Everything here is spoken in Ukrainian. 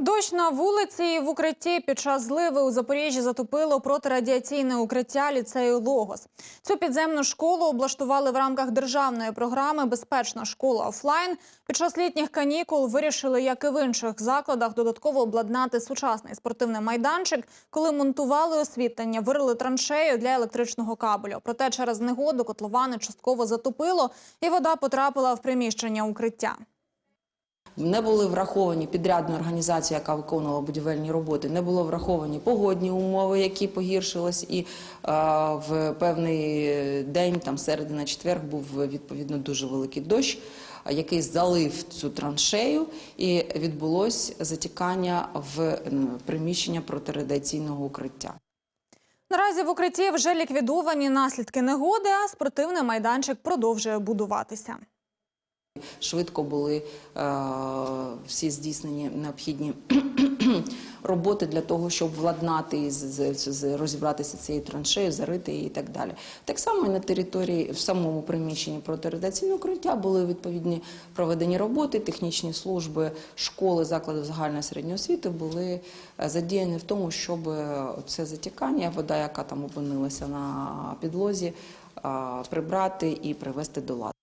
Дощ на вулиці і в укритті під час зливи у Запоріжжі затопило протирадіаційне укриття ліцею Логос. Цю підземну школу облаштували в рамках державної програми Безпечна школа офлайн. Під час літніх канікул вирішили, як і в інших закладах, додатково обладнати сучасний спортивний майданчик. Коли монтували освітлення, вирили траншею для електричного кабелю. Проте через негоду котловани частково затопило, і вода потрапила в приміщення укриття. Не були враховані підрядна організація, яка виконувала будівельні роботи, не було враховані погодні умови, які погіршились, і е, в певний день, там середи на четвер, був відповідно дуже великий дощ, який залив цю траншею, і відбулось затікання в приміщення протирадіаційного укриття. Наразі в укритті вже ліквідовані наслідки негоди, а спортивний майданчик продовжує будуватися. Швидко були е, всі здійснені необхідні роботи для того, щоб владнати розібратися цією траншею, зарити її і так далі. Так само і на території в самому приміщенні протирадіаційного укриття були відповідні проведені роботи, технічні служби, школи, заклади загальної середньої освіти були е, задіяні в тому, щоб е, це затікання, вода, яка там опинилася на підлозі, прибрати і привести до ладу.